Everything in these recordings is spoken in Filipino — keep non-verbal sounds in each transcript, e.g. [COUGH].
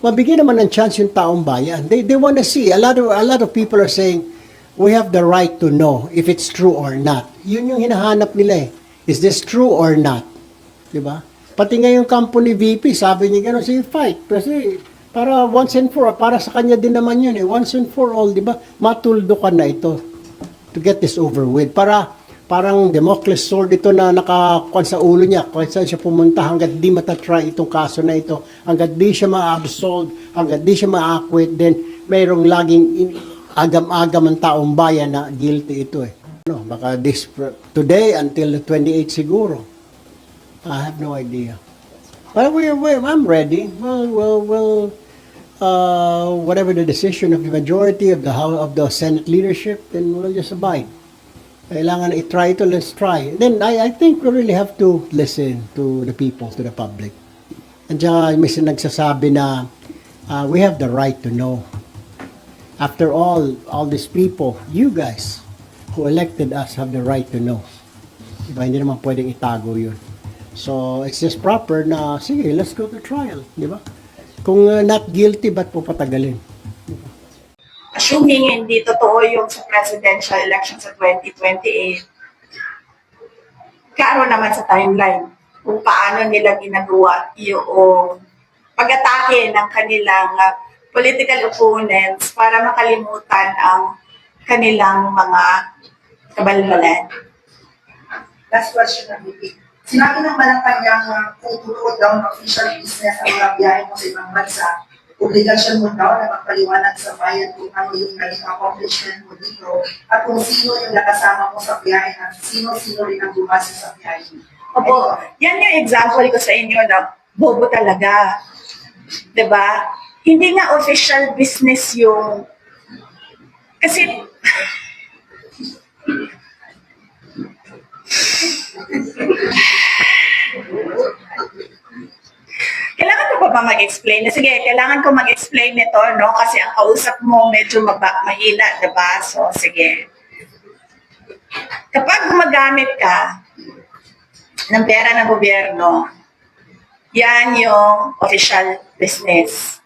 mabigyan naman ng chance yung taong bayan. They, they want to see. A lot, of, a lot of people are saying, we have the right to know if it's true or not. Yun yung hinahanap nila eh. Is this true or not? Di ba? Pati nga yung kampo VP, sabi niya gano'n, sige, fight. Kasi para once and for all, para sa kanya din naman yun eh. Once and for all, di ba? Matuldo ka na ito to get this over with. Para parang Democles sword ito na nakakuan sa ulo niya. Kung saan siya pumunta hanggat di matatry itong kaso na ito. Hanggat di siya ma-absolve hanggat di siya ma-acquit then mayroong laging in- agam-agam ang taong bayan na guilty ito eh. No, baka this today until the 28 siguro. I have no idea. But we, we, I'm ready. Well, well, well uh, whatever the decision of the majority of the of the Senate leadership then we'll just abide kailangan i-try ito, let's try. Then, I, I think we really have to listen to the people, to the public. And saka, may nagsasabi na uh, we have the right to know. After all, all these people, you guys who elected us have the right to know. Diba? Hindi naman pwedeng itago yun. So, it's just proper na, sige, let's go to trial. Di ba? Kung uh, not guilty, ba't po patagalin? Assuming hindi totoo yung sa presidential election sa 2028, klaro naman sa timeline kung paano nila ginagawa yung pag-atake ng kanilang uh, political opponents para makalimutan ang kanilang mga kabalbalan. Last question na Vicky. Sinabi ng Malacanang uh, kung tutuot daw ng official business ang mga biyahe mo sa ibang bansa, obligasyon mo daw na magpaliwanag sa bayan kung ano yung naging accomplishment mo dito at kung sino yung nakasama mo sa biyahe at sino-sino rin ang bumasa sa biyahe. Opo, yan yung example ko sa inyo na bobo talaga. ba? Hindi nga official business yung kasi [LAUGHS] Kailangan ko ba mag-explain? Sige, kailangan ko mag-explain nito, no? Kasi ang kausap mo medyo maba- mahina, diba? So, sige. Kapag gumagamit ka ng pera ng gobyerno, yan yung official business.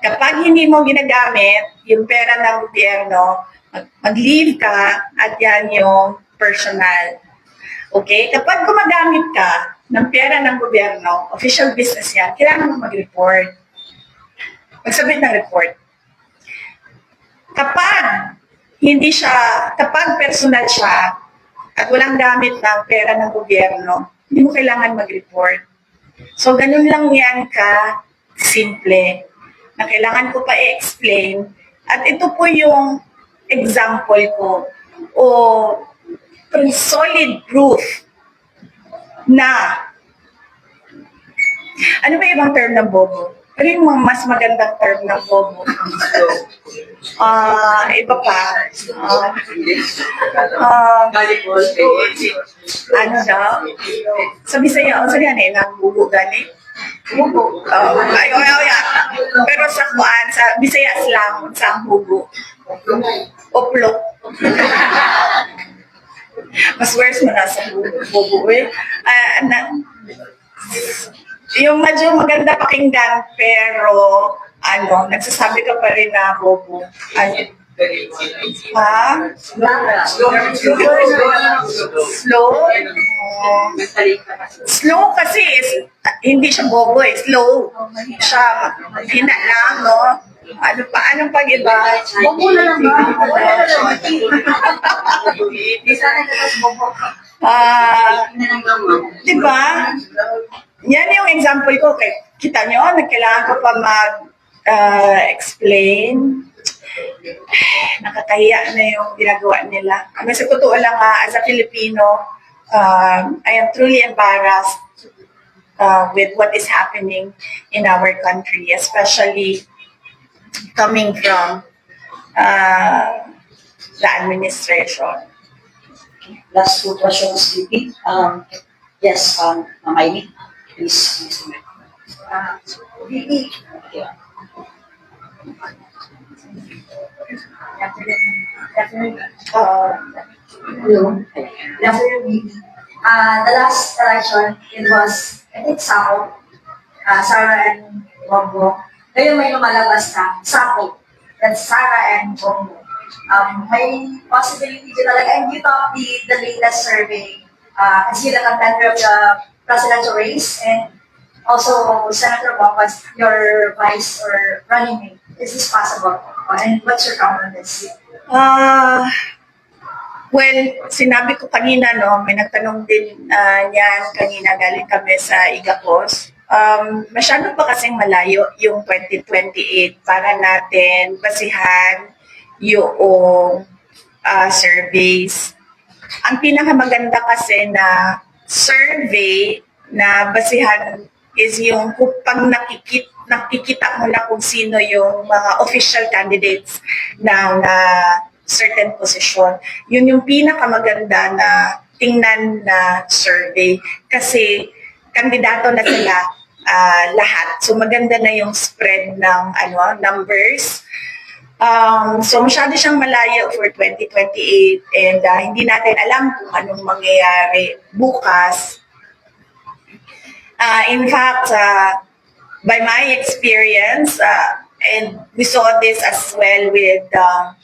Kapag hindi mo ginagamit yung pera ng gobyerno, mag- mag-leave ka at yan yung personal. Okay? Kapag gumagamit ka ng pera ng gobyerno, official business yan, kailangan mo mag-report. Magsabit ng report. Kapag hindi siya, kapag personal siya at walang gamit ng pera ng gobyerno, hindi mo kailangan mag-report. So, ganun lang yan ka simple na kailangan ko pa i-explain. At ito po yung example ko o solid proof na ano ba ibang term ng bobo? Ano yung mas magandang term ng bobo? Ah, iba pa. Ah, ah, ano daw? Sa Bisaya, o sa gani, ng bubo gani? Bubo. Oh, ay, ay, ay, ay. Pero sa kuan, sa Bisaya slang, sa bubo. Oplok. Mas worse mo na sa bubo, eh. Ah, na, yung medyo maganda pakinggan, pero ano, nagsasabi ka pa rin na bobo. Ano, ha? Slow? Oh. Slow kasi is, hindi siya bobo eh, slow. Siya, hina lang, no? Ano pa, anong pag-iba? Bobo na lang ba? Bobo na lang. Di sana natas bobo. Ah, di ba? Yan yung example ko. Kay, kita nyo, nagkailangan ko pa mag-explain. [SIGHS] Nakakahiya na yung ginagawa nila. Ang sa totoo lang, ah, as a Filipino, um, I am truly embarrassed uh, with what is happening in our country, especially coming from uh, the administration. Last two questions, VP. Um, yes, um, Ma'am Amy, please, please. Ah, Vicky, Yeah. uh, hello. Good afternoon, Vicky. Uh, the last election, it was, I think, Sao, uh, Sarah and Bongo. Ngayon may lumalabas na sample. That's Sarah and Bongo. Um, may possibility din talaga. And you thought the, the latest survey, uh, is sila contender of the presidential race and also Senator Bong was your vice or running mate. Is this possible? Uh, And what's your count on this? Ah, well, sinabi ko kanina, no, may nagtanong din ah, niyan kanina galing kami sa Igapos. Um, masyado pa kasing malayo yung 2028 para natin basihan yung ah, surveys. Ang pinakamaganda kasi na survey na basihan is yung pag nakikita, nakikita mo na kung sino yung mga official candidates ng ah, certain position. Yun yung pinakamaganda na tingnan na survey kasi kandidato na sila ah, lahat. So maganda na yung spread ng ano numbers. Um, so masyado siyang malayo for 2028 and ah, hindi natin alam kung anong mangyayari bukas. Ah, in fact, ah, by my experience, uh, and we saw this as well with twen-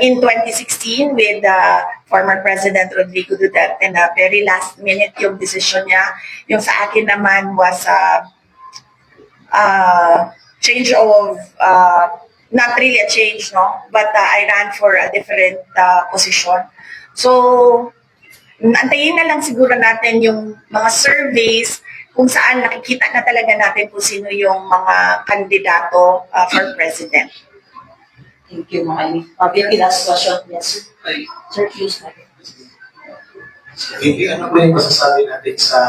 in 2016 with uh, former President Rodrigo Duterte na very last minute yung decision niya. Yung sa akin naman was uh, uh, change of, uh, not really a change, no? But uh, I ran for a different uh, position. So, antayin na lang siguro natin yung mga surveys kung saan nakikita na talaga natin kung sino yung mga kandidato uh, for president. Thank you, Amy. Uh, Vicky, last question. Yes, sir. Sir, please. Hindi, ano ba yung masasabi natin sa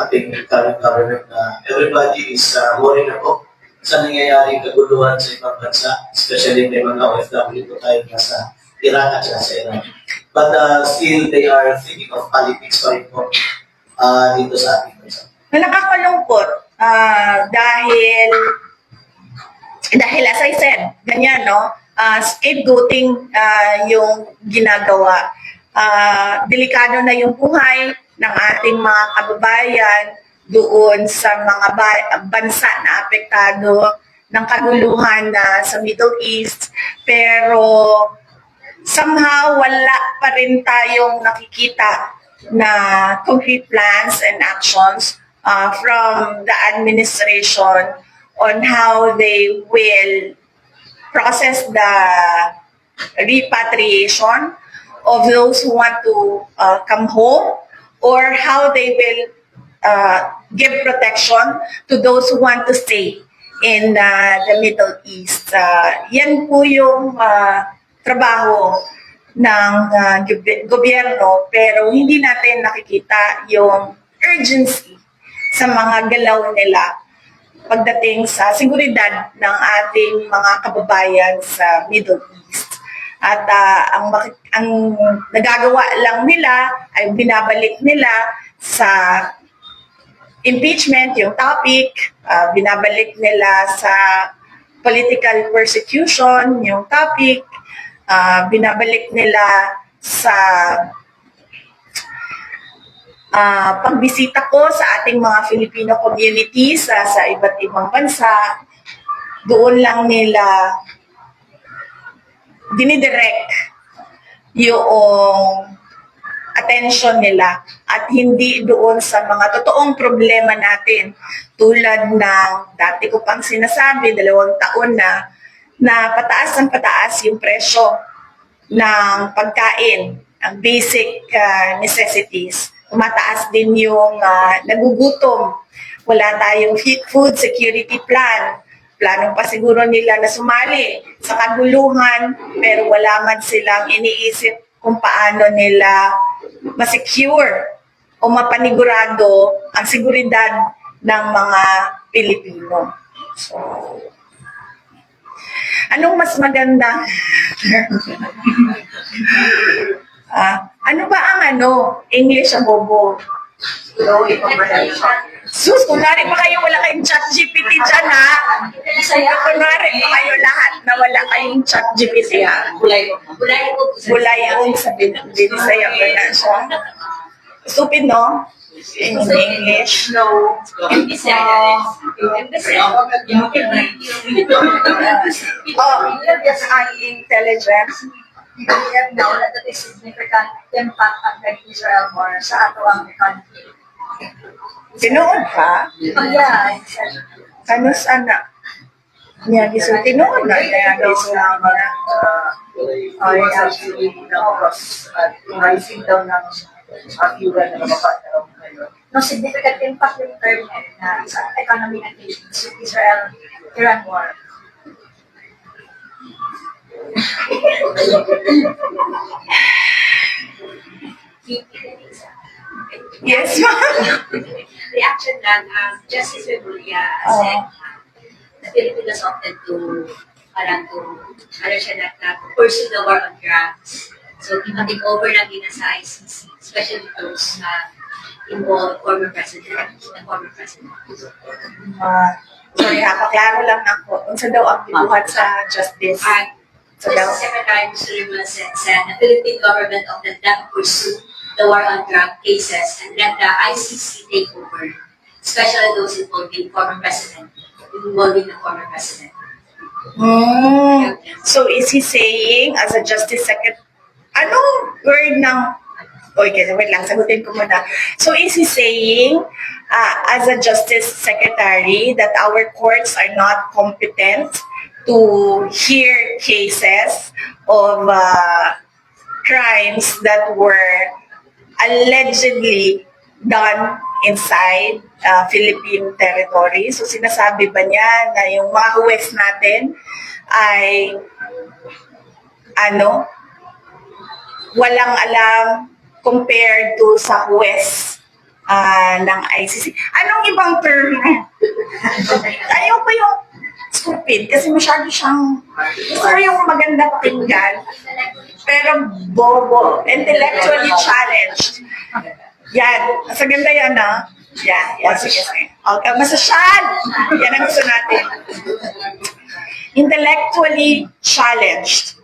ating current government na everybody is uh, worried ako sa nangyayaring kaguluhan sa ibang bansa, especially may mga OFW po tayo nasa Iran at sa Iran. But uh, still, they are thinking of politics pa rin po uh, dito sa ating bansa. Na nakakalungkot ah, dahil dahil as I said, ganyan no, ah, scapegoating ah, yung ginagawa. Ah, delikado na yung buhay ng ating mga kababayan doon sa mga ba- bansa na apektado ng kaguluhan na sa Middle East. Pero somehow wala pa rin tayong nakikita na concrete plans and actions uh, from the administration on how they will process the repatriation of those who want to uh, come home or how they will uh, give protection to those who want to stay in uh, the Middle East. Uh, yan po yung uh, trabaho ng uh, goby- gobyerno pero hindi natin nakikita yung urgency sa mga galaw nila pagdating sa seguridad ng ating mga kababayan sa Middle East. At ah, ang, ang nagagawa lang nila ay binabalik nila sa impeachment, yung topic, ah, binabalik nila sa political persecution, yung topic, ah, binabalik nila sa ah, pagbisita ko sa ating mga Filipino communities sa, sa iba't ibang bansa, doon lang nila dinidirect yung attention nila at hindi doon sa mga totoong problema natin tulad ng dati ko pang sinasabi, dalawang taon na, na pataas ang pataas yung presyo ng pagkain, ang basic ah, necessities. Tumataas din yung ah, nagugutom. Wala tayong food security plan. Plano pa siguro nila na sumali sa kaguluhan, pero wala man silang iniisip kung paano nila masecure o mapanigurado ang seguridad ng mga Pilipino. So, anong mas maganda? [LAUGHS] Ah, ano ba ano? English ang bobo. Low comprehension. Sus, kunwari pa kayo wala kayong chat GPT dyan ha. Kunwari pa kayo lahat na wala kayong chat GPT ha. Bulay ko. Bulay ko. Bulay yung sa bin- binisaya ko na siya. Stupid, no? in English. No. Area. Oh, yes, ang. Believe now that it is significant impact on Israel more sa ato ang economy. Tinuod ka? Oh, yeah. Ano sana? Niya gisulti tinuod na niya gisulti niya. uh, I actually na-cross at rising down ng uh, fuel na mapapataraw ngayon. No significant impact yung term na sa economy and Israel-Iran war. Yes, ma'am. reaction lang, um, Justice Rebulia Oo. said, the Filipinos opted to, parang to, ano siya na, na pursue the war on drugs. So, take over lang din sa ICC, especially those uh, involved former president, the former president. Uh, sorry ha, paklaro lang ako. Unsa daw ang gibuhat sa justice? At So Justice daw, Secretary. Rebulia said, the Philippine government opted not to pursue the war on drug cases and let the ICC take over, especially those involving former president, involving the former president. Hmm. So is he saying as a justice secretary, anong word ng Okay, wait lang, sagutin ko muna. So is he saying, uh, as a justice secretary, that our courts are not competent to hear cases of uh, crimes that were allegedly done inside uh, Philippine territory. So sinasabi ba niya na yung mga huwes natin ay ano, walang alam compared to sa huwes ah, ng ICC. Anong ibang term? [LAUGHS] Ayaw ko yung stupid kasi masyado siyang gusto yung maganda pakinggan pero bobo, intellectually challenged. Yan. Sa ganda yan, ha? Yan. Yan. Sige, sige. Okay. Masasyad. Yan ang gusto natin. Intellectually challenged.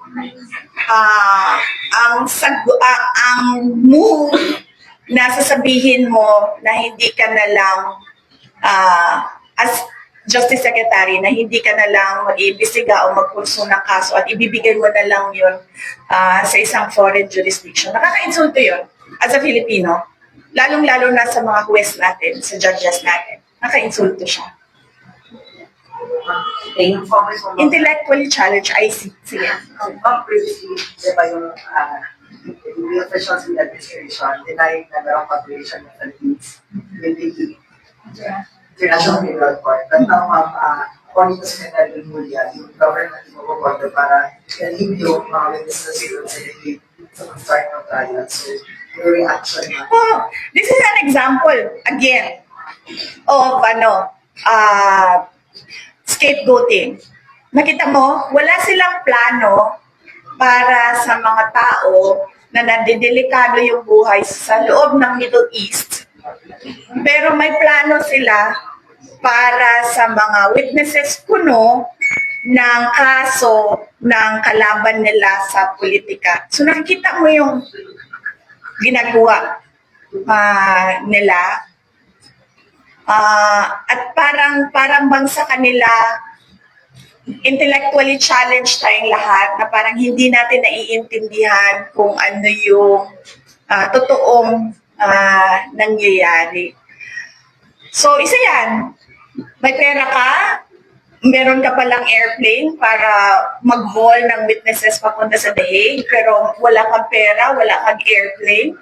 Ah, ang sag ah, ang move na sasabihin mo na hindi ka na lang ah, as Justice Secretary na hindi ka na lang mag-iimbestiga o magpulso ng kaso at ibibigay mo na lang yun ah, sa isang foreign jurisdiction. Nakaka-insulto yun as a Filipino. Lalong-lalo na sa mga huwes natin, sa judges natin. Nakaka-insulto siya. Mo, ma'am, Intellectually challenged, I see. Sige. um, ma'am, previously, di ba yung uh, the officials in the administration denying na merong population ng Philippines with the International Criminal Court. But now, ma'am, uh, according to Secretary Mulia, yung government mo po para ilahim yung mga witnesses doon sa Hague sa ng trial. So, your reaction, ma'am. Oh, this is an example, again, of ano, uh, scapegoating. Nakita mo, wala silang plano para sa mga tao na nandidelikado yung buhay sa loob ng Middle East. Pero may plano sila para sa mga witnesses kuno ng kaso ng kalaban nila sa politika. So nakikita mo yung ginagawa ah, nila. Ah, at parang parang bang sa kanila intellectually challenged tayong lahat na parang hindi natin naiintindihan kung ano yung ah, totoong ah, nangyayari. So, isa yan. May pera ka, meron ka palang airplane para mag-haul ng witnesses papunta sa The Hague, pero wala kang pera, wala kang airplane,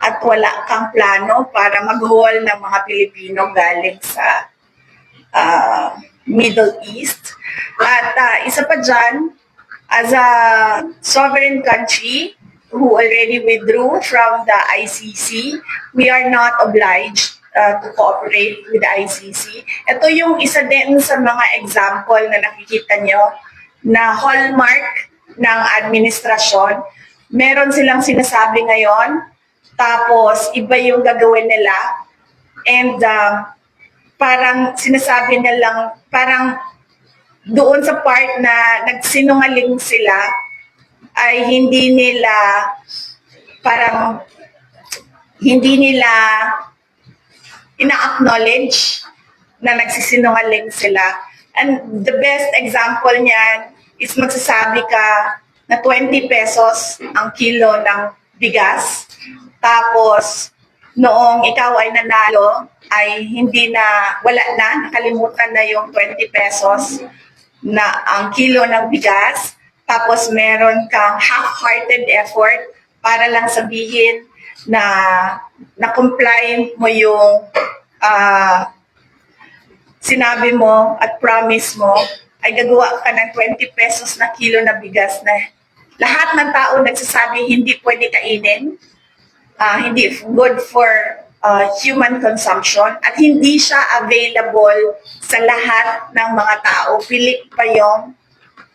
at wala kang plano para mag-haul ng mga Pilipino galing sa ah, Middle East. At ah, isa pa dyan, as a sovereign country who already withdrew from the ICC, we are not obliged uh, to cooperate with the ICC. Ito yung isa din sa mga example na nakikita nyo na hallmark ng administrasyon. Meron silang sinasabi ngayon, tapos iba yung gagawin nila. And uh, parang sinasabi na lang, parang doon sa part na nagsinungaling sila, ay hindi nila parang hindi nila ina-acknowledge na nagsisinungaling sila. And the best example niyan is magsasabi ka na 20 pesos ang kilo ng bigas. Tapos, noong ikaw ay nanalo, ay hindi na, wala na, nakalimutan na yung 20 pesos na ang kilo ng bigas. Tapos meron kang half-hearted effort para lang sabihin na na-comply mo yung ah, sinabi mo at promise mo, ay gagawa ka ng 20 pesos na kilo na bigas na lahat ng tao nagsasabi hindi pwede kainin, ah, hindi good for ah, human consumption, at hindi siya available sa lahat ng mga tao. Pilit pa yung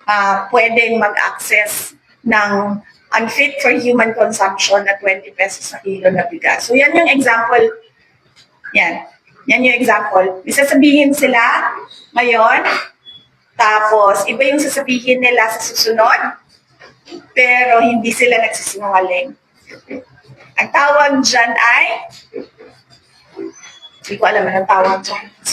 ah, pwedeng mag-access ng unfit for human consumption na 20 pesos na kilo na bigas. So yan yung example yan. Yan yung example. May sasabihin sila ngayon, tapos iba yung sasabihin nila sa susunod, pero hindi sila nagsisinungaling. Ang tawag dyan ay, hindi ko alam anong tawag dyan.